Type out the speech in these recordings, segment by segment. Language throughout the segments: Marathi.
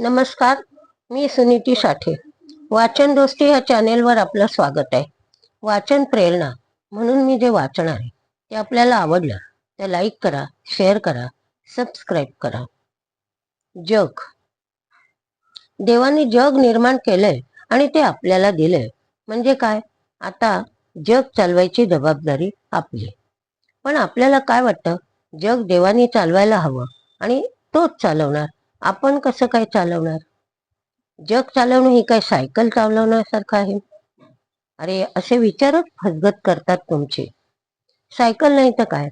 नमस्कार मी सुनीती साठे. वाचन दोस्ती या चॅनेलवर आपलं स्वागत आहे. वाचन प्रेरणा म्हणून मी जे वाचणार आहे ते आपल्याला आवडलं तर लाईक करा शेअर करा सबस्क्राईब करा. जग. देवाने जग निर्माण केलंय आणि ते आपल्याला दिलंय. म्हणजे काय? आता जग चालवायची जबाबदारी आपली. पण आपल्याला काय वाटतं? जग देवाने चालवायला हवं आणि तोच चालवणार. आपण कसं काय चालवणार? जग चालवणं ही काय सायकल चालवण्यासारखं आहे? अरे असे विचारच फसगत करतात तुमचे. सायकल नाही तर काय?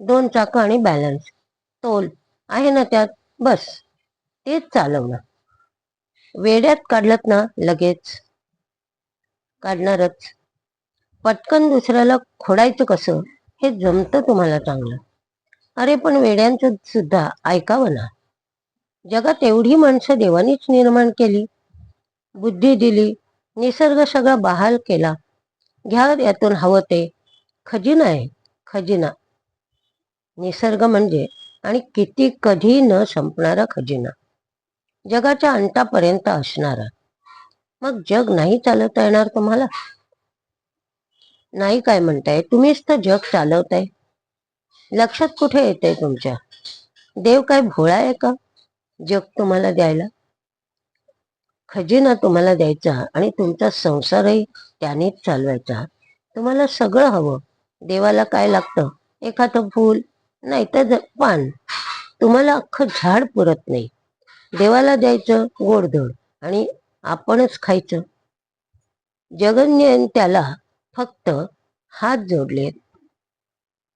दोन चाकं आणि बॅलन्स तोल. आहे ना त्यात? बस. तेच चालवणं. वेड्यात काढलत ना लगेच. काढणारच. पटकन दुसऱ्याला खोडायचं कसं? हे जमतं तुम्हाला चांगलं. अरे पण वेड्यांचं सुद्धा ऐकावं ना. जगात एवढी माणसं देवानीच निर्माण केली बुद्धी दिली निसर्ग सगळा बहाल केला. घ्या यातून हवं ते. खजिना आहे खजिना. निसर्ग म्हणजे आणि किती कधी न संपणारा खजिना. जगाच्या अंतापर्यंत असणारा. मग जग नाही चालवता येणार तुम्हाला? नाही काय म्हणताय? तुम्हीच तर जग चालवताय. लक्षात कुठे येते तुमच्या? देव काय भोळा आहे का? जग तुम्हाला द्यायला? खजिना तुम्हाला द्यायचा आणि तुमचा संसारही त्यानेच चालवायचा. तुम्हाला सगळं हवं. देवाला काय लागतं? एखादं फूल नाही तर पान. तुम्हाला अख्खं झाड पुरत नाही. देवाला द्यायचं गोडधोड आणि आपणच खायचं. जगन्यन त्याला फक्त हात जोडले.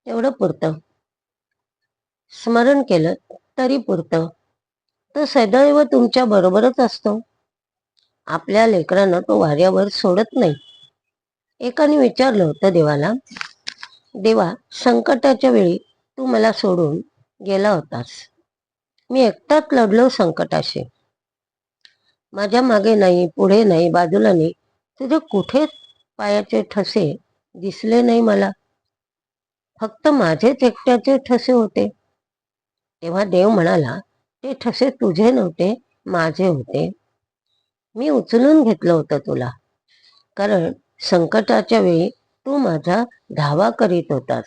तेवढं पुरतं. स्मरण केलं तरी पुरतं. तो सदैव तुमच्या बरोबरच असतो. आपल्या लेकरांना तो वाऱ्यावर सोडत नाही. एकाने विचारलं होतं देवाला देवा संकटाच्या वेळी तू मला सोडून गेला होतास. मी एकटाच लढलो संकटाशी. माझ्या मागे नाही पुढे नाही बाजूला नाही. तुझे कुठेच पायाचे ठसे दिसले नाही मला? फक्त माझेच एकट्याचे ठसे होते. तेव्हा देव म्हणाला ते ठसे तुझे नव्हते माझे होते. मी उचलून घेतलं होतं तुला. कारण संकटाच्या वेळी तू माझा धावा करीत होतास.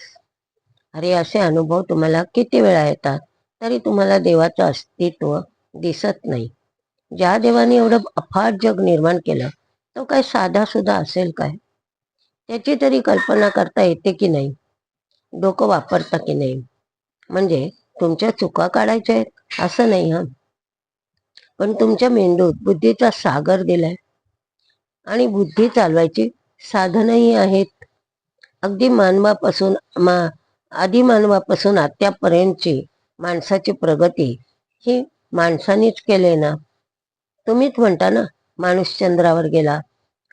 अरे असे अनुभव तुम्हाला किती वेळा येतात तरी तुम्हाला देवाचं अस्तित्व दिसत नाही. ज्या देवाने एवढं अफाट जग निर्माण केलं तो काय साधा सुद्धा असेल काय? त्याची तरी कल्पना करता येते की नाही? डोकं वापरता की नाही? म्हणजे तुमच्या चुका काढायच्या आहेत? असं नाही हा. पण तुमच्या मेंदूत बुद्धीचा सागर दिलाय आणि बुद्धी चालवायची साधनही आहेत. अगदी मानवापासून मा आधी मानवापासून आत्यापर्यंतची माणसाची प्रगती ही माणसानेच केले ना? तुम्हीच म्हणता ना माणूस चंद्रावर गेला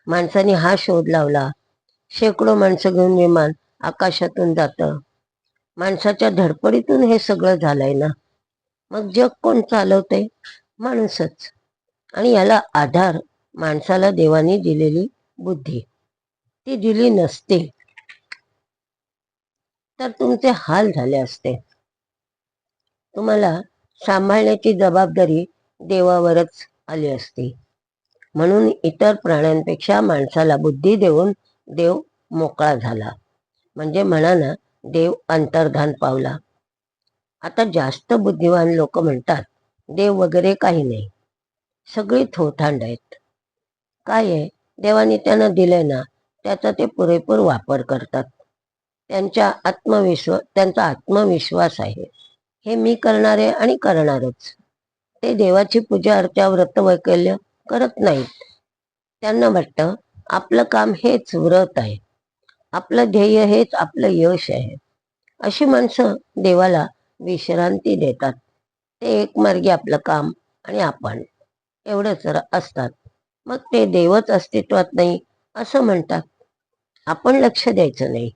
माणसाने हा शोध लावला शेकडो माणसं घेऊन विमान आकाशातून जातं. माणसाच्या धडपडीतून हे सगळं झालंय ना? मग जग कोण चालवते? माणूसच. आणि याला आधार माणसाला देवाने दिलेली बुद्धी. ती दिली नसते. तर तुमचे हाल झाले असते. तुम्हाला सांभाळण्याची जबाबदारी देवावरच आली असती. म्हणून इतर प्राण्यांपेक्षा माणसाला बुद्धी देऊन देव मोकळा झाला. म्हणजे म्हणा ना देव अंतर्धान पावला. आता जास्त बुद्धिवान लोक म्हणतात देव वगैरे काही नाही. सगळी थोथांड आहेत. काय आहे? देवाने त्यांना दिलंय ना त्याचा ते पुरेपूर वापर करतात. त्यांच्या आत्मविश्वास त्यांचा आत्मविश्वास आहे. हे मी करणारे आणि करणारच. ते देवाची पूजा अर्चा व्रत वैकल्य करत नाहीत. त्यांना वाटतं आपलं काम हेच व्रत आहे. आपलं ध्येय हेच आपलं यश आहे. अशी माणसं देवाला विश्रांती देतात. ते एक मार्गी आपलं काम आणि आपण एवढंच असतात. मग ते देवच अस्तित्वात नाही असं म्हणतात. आपण लक्ष द्यायचं नाही.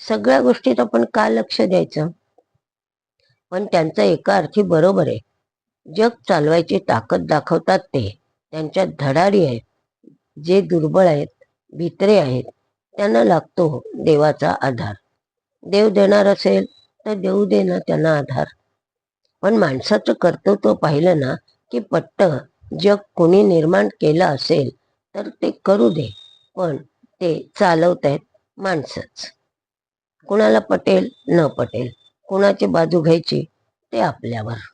सगळ्या गोष्टीत आपण का लक्ष द्यायचं? पण त्यांचं एका अर्थी बरोबर आहे. जग चालवायची ताकद दाखवतात ते. त्यांच्यात धडाडी आहेत. जे दुर्बळ आहेत भित्रे आहेत त्यांना लागतो देवाचा आधार. देव देणार असेल तर देऊ दे ना त्यांना आधार. पण माणसाचं कर्तृत्व पाहिलं ना की पट्ट जग कोणी निर्माण केलं असेल तर ते करू दे. पण ते चालवत आहेत माणसंच. कुणाला पटेल? न पटेल. कुणाची बाजू घ्यायची? ते आपल्यावर.